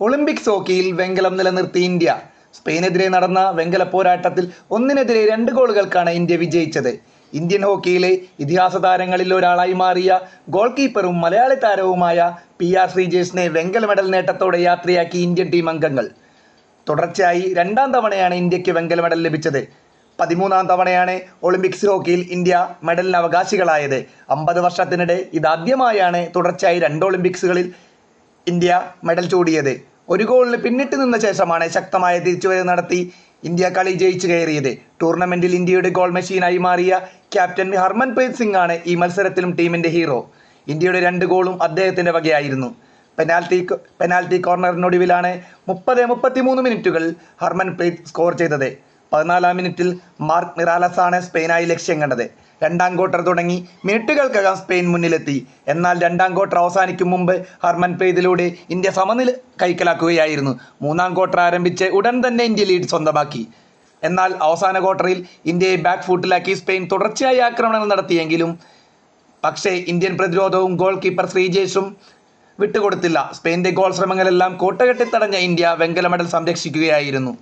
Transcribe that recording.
Olympics ഹോക്കിയിൽ വെങ്കലം നിലനിർത്തി ഇന്ത്യ. സ്പെയിനെതിരെ നടന്ന വെങ്കല പോരാട്ടത്തിൽ ഒന്നിനെതിരെ രണ്ട് ഗോളുകൾക്കാണ് ഇന്ത്യ വിജയിച്ചത്. ഇന്ത്യൻ ഹോക്കിയിലെ ഇതിഹാസ താരങ്ങളിൽ ഒരാളായി മാറിയ ഗോൾ കീപ്പറും മലയാളി താരവുമായ പി ആർ ശ്രീജേഷിനെ വെങ്കല മെഡൽ നേട്ടത്തോടെ യാത്രയാക്കി ഇന്ത്യൻ ടീം അംഗങ്ങൾ. തുടർച്ചയായി രണ്ടാം തവണയാണ് ഇന്ത്യയ്ക്ക് വെങ്കല മെഡൽ ലഭിച്ചത്. പതിമൂന്നാം തവണയാണ് ഒളിമ്പിക്സ് ഹോക്കിയിൽ ഇന്ത്യ മെഡലിന് അവകാശികളായത്. അമ്പത് വർഷത്തിനിടെ ഇതാദ്യമായാണ് തുടർച്ചയായി രണ്ട് ഒളിമ്പിക്സുകളിൽ ഇന്ത്യ മെഡൽ ചൂടിയത്. ഒരു ഗോളിന് പിന്നിട്ട് നിന്ന ശേഷമാണ് ശക്തമായ തിരിച്ചുവരവ് നടത്തി ഇന്ത്യ കളി ജയിച്ചു കയറിയത്. ടൂർണമെന്റിൽ ഇന്ത്യയുടെ ഗോൾ മെഷീനായി മാറിയ ക്യാപ്റ്റൻ ഹർമൻപ്രീത് സിംഗ് ആണ് ഈ മത്സരത്തിലും ടീമിന്റെ ഹീറോ. ഇന്ത്യയുടെ രണ്ട് ഗോളും അദ്ദേഹത്തിന്റെ വകയായിരുന്നു. പെനാൽറ്റി പെനാൽറ്റി കോർണറിനൊടുവിലാണ് മുപ്പത് മുപ്പത്തിമൂന്ന് മിനിറ്റുകൾ ഹർമൻപ്രീത് സ്കോർ ചെയ്തത്. പതിനാലാം മിനിറ്റിൽ മാർക്ക് മിറാലസാണ് സ്പെയിനായി ലക്ഷ്യം കണ്ടത്. രണ്ടാം ക്വാർട്ടർ തുടങ്ങി മിനിറ്റുകൾക്കകം സ്പെയിൻ മുന്നിലെത്തി. എന്നാൽ രണ്ടാം ക്വാർട്ടർ അവസാനിക്കും മുമ്പ് ഹർമൻപ്രീതിലൂടെ ഇന്ത്യ സമനില കൈക്കലാക്കുകയായിരുന്നു. മൂന്നാം ക്വാർട്ടർ ആരംഭിച്ച് ഉടൻ തന്നെ ഇന്ത്യ ലീഡ് സ്വന്തമാക്കി. എന്നാൽ അവസാന ക്വാർട്ടറിൽ ഇന്ത്യയെ ബാക്ക് ഫൂട്ടിലാക്കി സ്പെയിൻ തുടർച്ചയായി ആക്രമണങ്ങൾ നടത്തിയെങ്കിലും പക്ഷേ ഇന്ത്യൻ പ്രതിരോധവും ഗോൾ കീപ്പർ ശ്രീജേഷും വിട്ടുകൊടുത്തില്ല. സ്പെയിന്റെ ഗോൾ ശ്രമങ്ങളെല്ലാം കോട്ടകെട്ടി തടഞ്ഞ ഇന്ത്യ വെങ്കല മെഡൽ സംരക്ഷിക്കുകയായിരുന്നു.